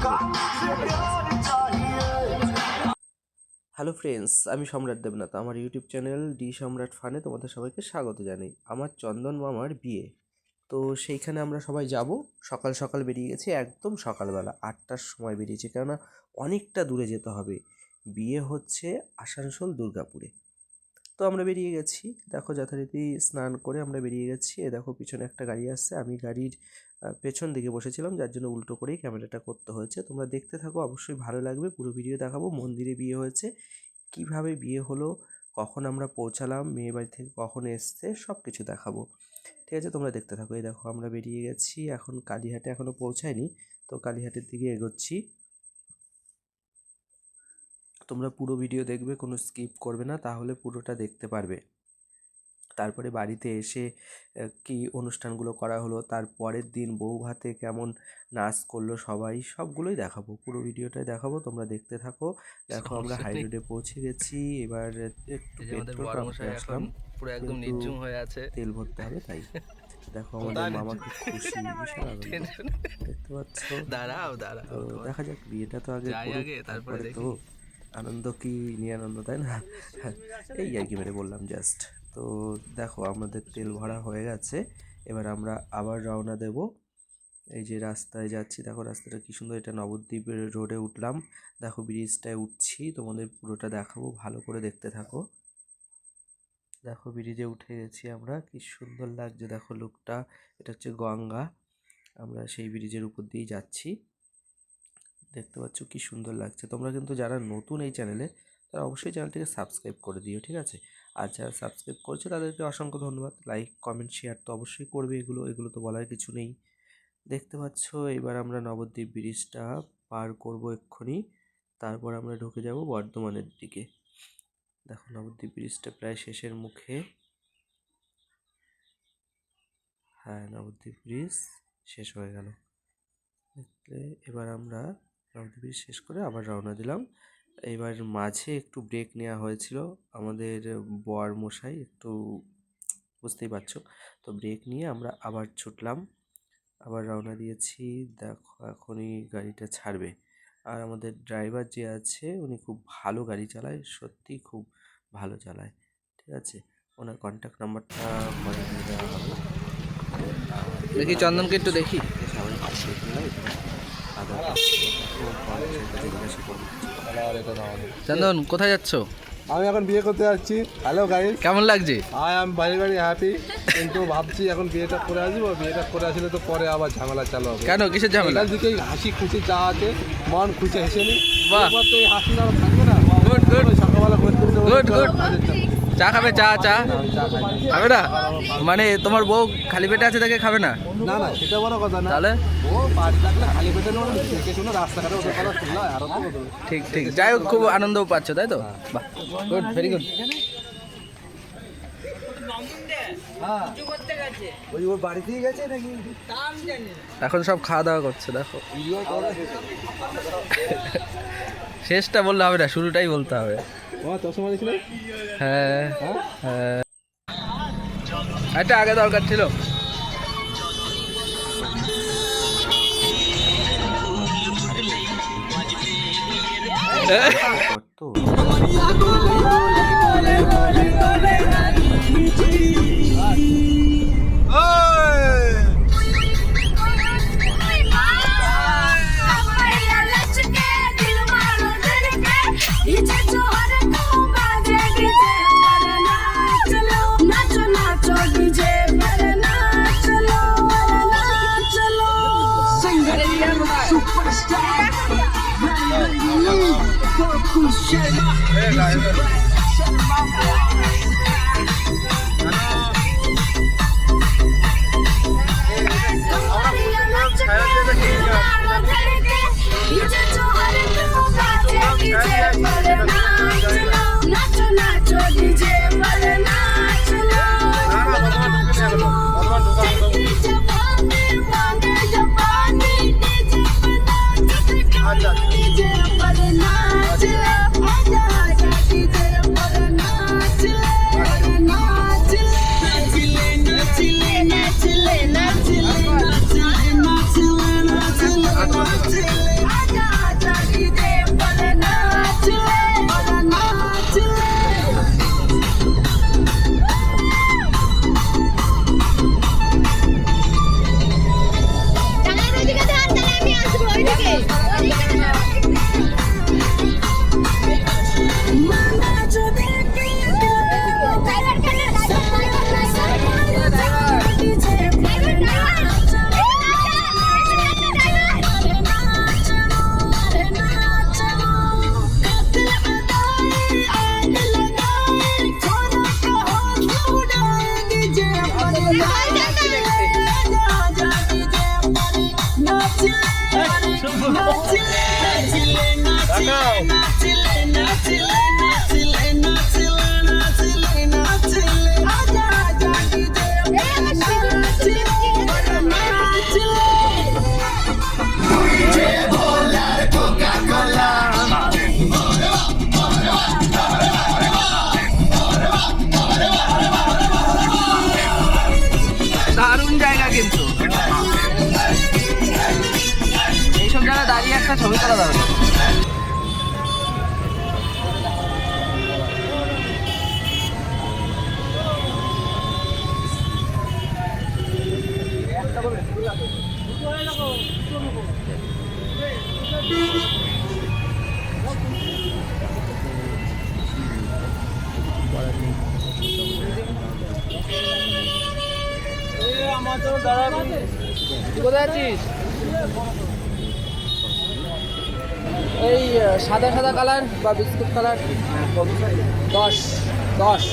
Hello friends আমি সম্রাট দেবনাথ। আমার ইউটিউব চ্যানেল ডি সম্রাট ফানে তোমাদের সবাইকে স্বাগত জানাই। আমার চন্দন মামার বিয়ে। তো সেইখানে আমরা সবাই যাব। সকাল সকাল বেরিয়ে গেছি, একদম সকালবেলা আটটার সময় বেরিয়েছি। কেননা অনেকটা দূরে যেতে হবে। বিয়ে হচ্ছে আসানসোল দুর্গাপুরে। তো আমরা বেরিয়ে গেছি। দেখো যথারীতি স্নান করে আমরা বেরিয়ে গেছি। এ দেখো পিছনে একটা গাড়ি আসছে। আমি গাড়ির পেছন দিকে বসেছিলাম, যার জন্য উল্টো করেই ক্যামেরাটা করতে হয়েছে। তোমরা দেখতে থাকো, অবশ্যই ভালো লাগবে। পুরো ভিডিও দেখাবো, মন্দিরে বিয়ে হয়েছে। কীভাবে বিয়ে হলো, কখন আমরা পৌঁছালাম মেয়ে বাড়ি থেকে কখন এসছে সব কিছু দেখাবো। ঠিক আছে, তোমরা দেখতে থাকো। এই দেখো, আমরা বেরিয়ে গেছি। এখন কালীহাটে এখনও পৌঁছায়নি, তো কালীহাটের দিকে এগোচ্ছি। তোমরা পুরো ভিডিও দেখবে, কোনো স্কিপ করবে না, তাহলে পুরোটা দেখতে পারবে। তারপরে বাড়িতে এসে কি অনুষ্ঠানগুলো করা হলো তার পরের দিন বউ ভাতে কেমন নাচ করল সবাই সবগুলোই দেখাবো। পুরো ভিডিওটাই দেখাবো তোমরা দেখতে থাকো। দেখো আমরা হাই রোডে পৌঁছে গেছি এবার একটু পেট্রোল পাম্পে আসলাম। পুরো একদম নির্জুম হয়ে আছে। তেল ভরতে হবে তাই। দেখো আমাদের মামা খুব খুশি বিশাল আনন্দ। দেখতে পাচ্ছ? দাঁড়াও দাঁড়াও দেখা যাক বিয়েটা তো আগে আগে, তারপরে তারপরে তো আনন্দ কি নিয়ে আনন্দ তাই না? এই আর কি মেরে বললাম জাস্ট তো দেখো আমাদের তেল ভরা হয়ে গেছে। এবার আমরা আবার রওনা দেব। এই যে রাস্তায় যাচ্ছি, দেখো রাস্তাটা কি সুন্দর, এটা নবদ্বীপ রোডে উঠলাম। দেখো ব্রিজটায় উঠছি, তোমাদের পুরোটা দেখাবো, ভালো করে দেখতে থাকো। দেখো ব্রিজে উঠে গেছি আমরা, কি সুন্দর লাগছে, দেখো লুকটা, এটা হচ্ছে গঙ্গা। আমরা সেই ব্রিজের উপর দিয়েই যাচ্ছি। দেখতে পাচ্ছ কি সুন্দর লাগছে। তোমরা কিন্তু যারা নতুন এই চ্যানেলে তারা অবশ্যই চ্যানেলটিকে সাবস্ক্রাইব করে দিও, ঠিক আছে? আর যারা সাবস্ক্রাইব করছে তাদেরকে অসংখ্য ধন্যবাদ। লাইক কমেন্ট শেয়ার তো অবশ্যই করবে এগুলো এগুলো তো বলার কিছু নেই। দেখতে পাচ্ছ, এবার আমরা নবদ্বীপ ব্রিজটা পার করব এক্ষুনি। তারপর আমরা ঢুকে যাব বর্ধমানের দিকে। দেখো নবদ্বীপ ব্রিজটা প্রায় শেষের মুখে। হ্যাঁ নবদ্বীপ ব্রিজ শেষ হয়ে গেল। এবার আমরা নবদ্বীপ ব্রিজ শেষ করে আবার রওনা দিলাম। এবার মাঝে একটু ব্রেক নেওয়া হয়েছিল। আমাদের বর মশাই একটু বুঝতেই পারছ? তো ব্রেক নিয়ে আমরা আবার ছুটলাম। আবার রওনা দিয়েছি। দেখো এখনই গাড়িটা ছাড়বে। আর আমাদের ড্রাইভার যে আছে উনি খুব ভালো গাড়ি চালায়। সত্যি খুব ভালো চালায়। ঠিক আছে? ওনার কন্ট্যাক্ট নাম্বারটা পরে দিয়ে দেওয়া হবে। দেখি চন্দনকে একটু দেখি। সবাই চন্দন কোথায় যাচ্ছ? আমি এখন বিয়ে করতে যাচ্ছি। হ্যালো গাইস কেমন লাগছে? I am very very happy কিন্তু ভাবছি এখন বিয়েটা করে আসব। বিয়েটা করে আসলে তো পরে আবার ঝামেলা চালু হবে। কেন? কিসের ঝামেলা? এখান হাসি খুশি চা আছে মন খুশি হেসে নি। বাহ। তো এই হাসি না থাকবে না। Good. ওই সকালবেলা করে তুলতে বলতে চা খাবে? চা চা। খাবে না? মানে তোমার বউ খালি পেটে আছে তাকে খাবে না? না না সেটা বড় কথা না। তাহলে? ও পাঁচ থাকলে খালি পেটে নেব দেখে শুনে রাস্তাঘাটে ওদের কথা শুনলাম আরও ঠিক ঠিক। যাই হোক খুব আনন্দও পাচ্ছ তাই তো? বাহ গুড ভেরি গুড এখন সব খাওয়া দাওয়া করছে দেখো। শেষটা বললে হবে না শুরুটাই বলতে হবে। হ্যাঁ হ্যাঁ এটা আগে দরকার ছিল তো নাচো মানা বা বিস্কুট কালার দশ দশ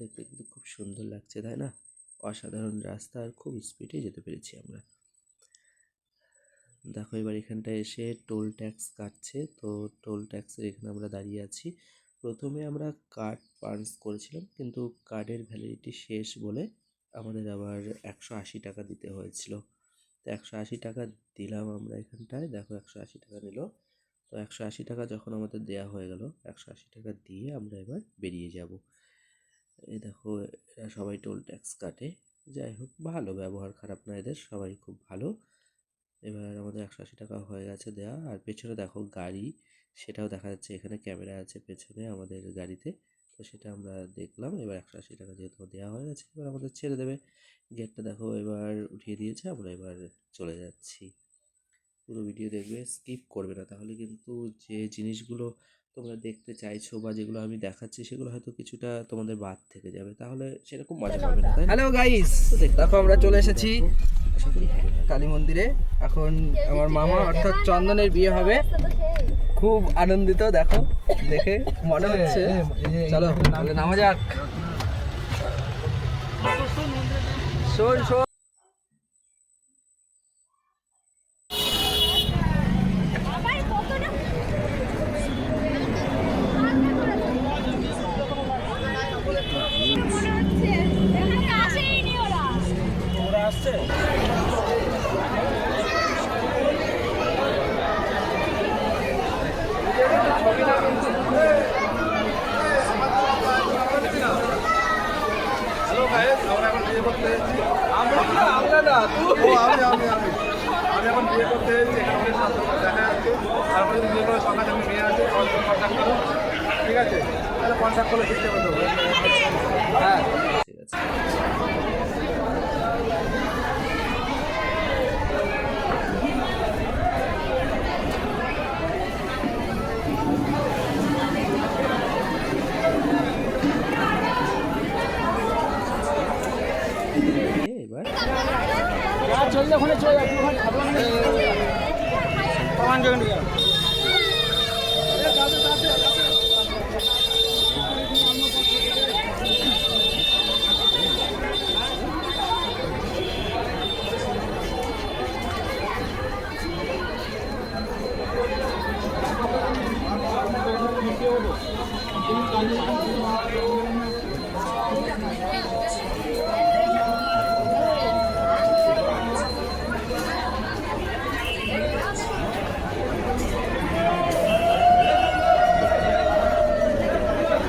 দেখতে কিন্তু খুব সুন্দর লাগছে তাই না অসাধারণ রাস্তা আর খুব স্পিডে যেতে পেরেছি আমরা। দেখো এবার এখানটায় এসে টোল ট্যাক্স কাটছে। তো টোল ট্যাক্সের এখানে আমরা দাঁড়িয়ে আছি। প্রথমে আমরা কার্ড পাঞ্চ করেছিলাম, কিন্তু কার্ডের ভ্যালিডিটি শেষ বলে আমাদের আবার একশো আশি টাকা দিতে হয়েছিল। তো একশো আশি টাকা দিলাম আমরা এখানটায়। দেখো একশো আশি টাকা নিল। তো একশো আশি টাকা যখন আমাদের দেয়া হয়ে গেল, একশো আশি টাকা দিয়ে আমরা এবার বেরিয়ে যাব। এই দেখো, এরা সবাই টোল ট্যাক্স কাটে। যাই হোক, ভালো, ব্যবহার খারাপ না এদের, সবাই খুব ভালো। এবার আমাদের একশো আশি টাকা হয়ে গেছে দেয়া। আর পেছনে দেখো গাড়ি, সেটাও দেখা যাচ্ছে, এখানে ক্যামেরা আছে পেছনে আমাদের গাড়িতে। তো সেটা আমরা দেখলাম, এবার একশো আশি টাকা যেহেতু দেওয়া হয়ে গেছে, এবার আমাদের ছেড়ে দেবে। গেটটা দেখো এবার উঠিয়ে দিয়েছে, আমরা এবার চলে যাচ্ছি। পুরো ভিডিও দেখবে স্কিপ করবে না। তাহলে কিন্তু যে জিনিসগুলো তোমরা দেখতে চাইছো বা যেগুলো আমি দেখাচ্ছি সেগুলো হয়তো কিছুটা তোমাদের বাদ থেকে যাবে তাহলে সেরকম মজা পাবে না তাই হ্যালো গাইস দেখো আমরা চলে এসেছি কালী মন্দিরে এখন আমার মামা অর্থাৎ চন্দনের বিয়ে হবে খুব আনন্দিত দেখো দেখে মনে হচ্ছে চলো তাহলে নামা যাক শোন শোন আসেনি ওরা হ্যালো গাইস আমরা এখন বিয়ে করতে এসেছি আমরা না আমরা না ও আমি আমি আমি। আমি এখন বিয়ে করতে এসেছি, এখানে দেখা যাচ্ছে। তারপরে যদি বিয়ে করে সন্ধ্যা যখন মেয়ে আছে কন্ট্যাক্ট করুন ঠিক আছে? তাহলে কন্ট্যাক্ট করলে শিখতে পারব হ্যাঁ ঠিক আছে এবার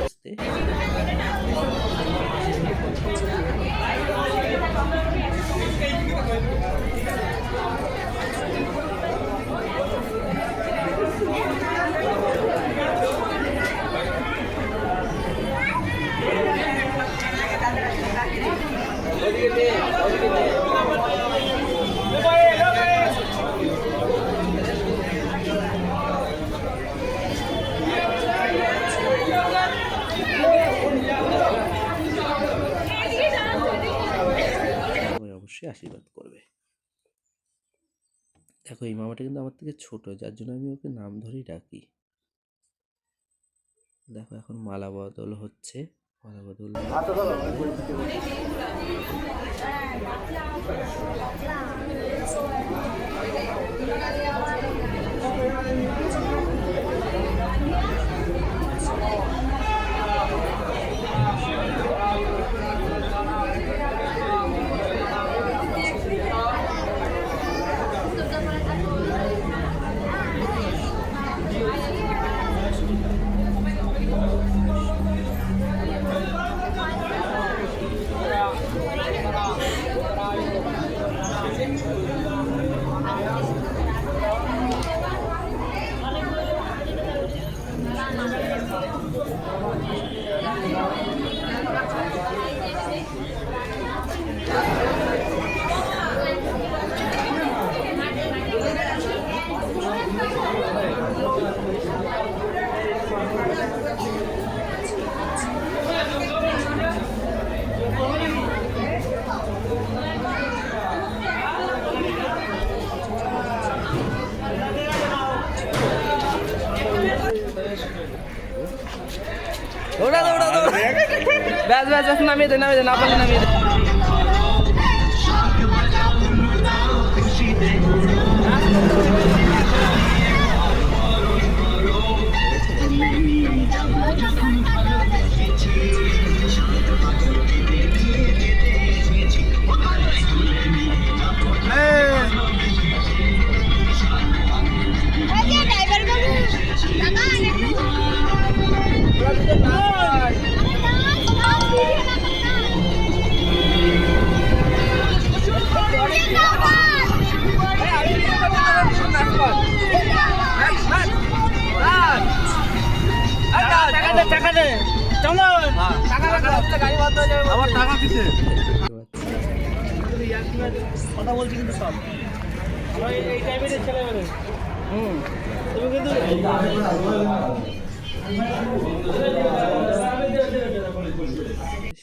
আসতে অবশ্যই আশীর্বাদ করবে দেখো, এই মামাটা কিন্তু আমার থেকে ছোট, যার জন্য আমি ওকে নাম ধরেই ডাকি। দেখো, এখন মালা বদল হচ্ছে। মালা বদল দৌড়া দৌড়া দৌড়া ব্যাস ব্যাস ব্যাস নামিয়ে দে নামিয়ে দে না পারলে নামিয়ে দে।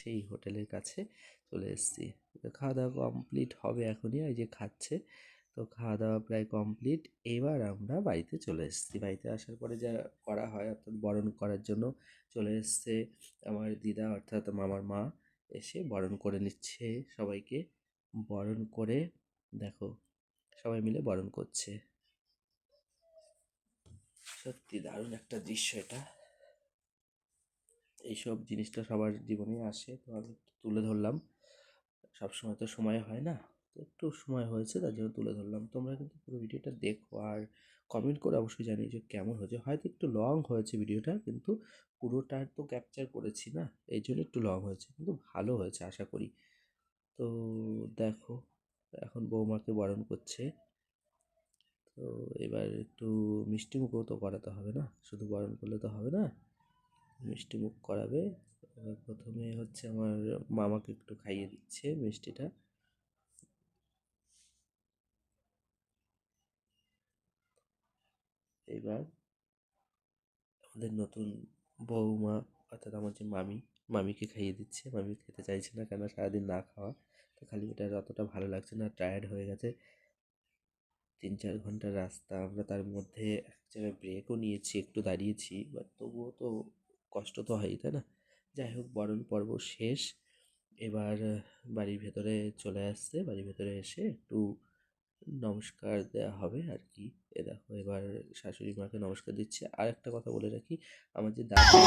সেই হোটেলের কাছে চলে এসেছি। খাওয়া দাওয়া কমপ্লিট হবে এখনই, ওই যে খাচ্ছে। তো খাওয়া দাওয়া প্রায় কমপ্লিট এবার আমরা বাড়িতে চলে এসেছি। বাড়িতে আসার পরে যা করা হয়, অর্থাৎ বরণ করার জন্য চলে এসছে আমার দিদা, অর্থাৎ মামার মা, এসে বরণ করে নিচ্ছে সবাইকে। বরণ করে, দেখো, সবাই মিলে বরণ করছে। সত্যি দারুণ একটা দৃশ্য এটা। এইসব জিনিসটা সবার জীবনেই আসে, তো আমি তুলে ধরলাম। সবসময় তো সময় হয় না, তো একটু সময় হয়েছে তার জন্য তুলে ধরলাম। তোমরা কিন্তু পুরো ভিডিওটা দেখো আর কমেন্ট করে অবশ্যই জানিয়ে যে কেমন হয়েছে। হয়তো একটু লং হয়েছে ভিডিওটা, কিন্তু পুরোটা তো ক্যাপচার করেছি না, এই জন্য একটু লং হয়েছে, কিন্তু ভালো হয়েছে আশা করি। তো দেখো, এখন বৌমাকে বরণ করছে। তো এবার একটু মিষ্টি মুখও তো করাতে হবে না, শুধু বরণ করলে তো হবে না। মিষ্টি মুখ করাবে প্রথমে হচ্ছে আমার মামাকে একটু খাইয়ে দিচ্ছে মিষ্টিটা। এবার আমাদের নতুন বৌমা অর্থাৎ আমার যে মামি, মামিকে খাইয়ে দিচ্ছে। মামি খেতে চাইছে না কেন, সারাদিন না খাওয়া, তো খালি এটা অতটা ভালো লাগছে না টায়ার্ড হয়ে গেছে। তিন চার ঘণ্টার রাস্তা, আমরা তার মধ্যে এক জায়গায় ব্রেকও নিয়েছি, একটু দাঁড়িয়েছি বাট তবুও তো কষ্ট তো হয়ই, তাই না? যাই হোক, বরণ পর্ব শেষ। এবার বাড়ির ভেতরে চলে আসছে, বাড়ির ভেতরে এসে একটু নমস্কার দেওয়া হবে আর কি। এ দেখো, এবার শাশুড়ি মাকে নমস্কার দিচ্ছে। আর একটা কথা বলে রাখি, আমার যে দাদা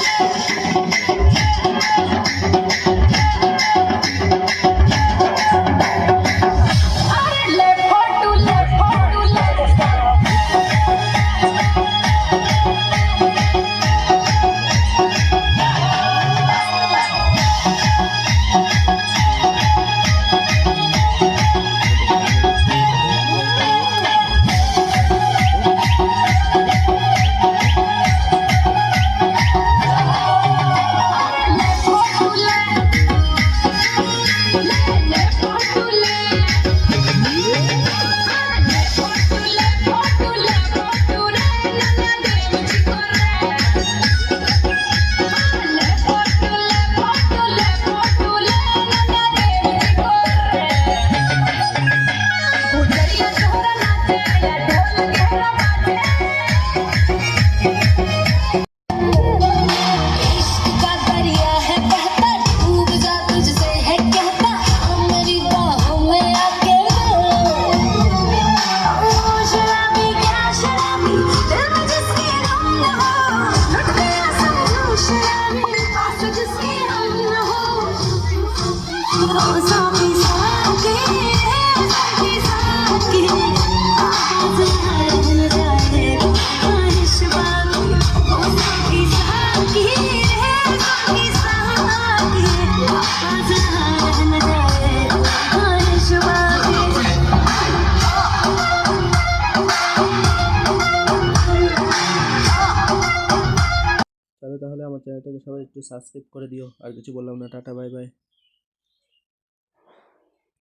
তাহলে আমার চ্যানেলটাকে সবাই একটু সাবস্ক্রাইব করে দিও। আর কিছু বললাম না। Tata bye bye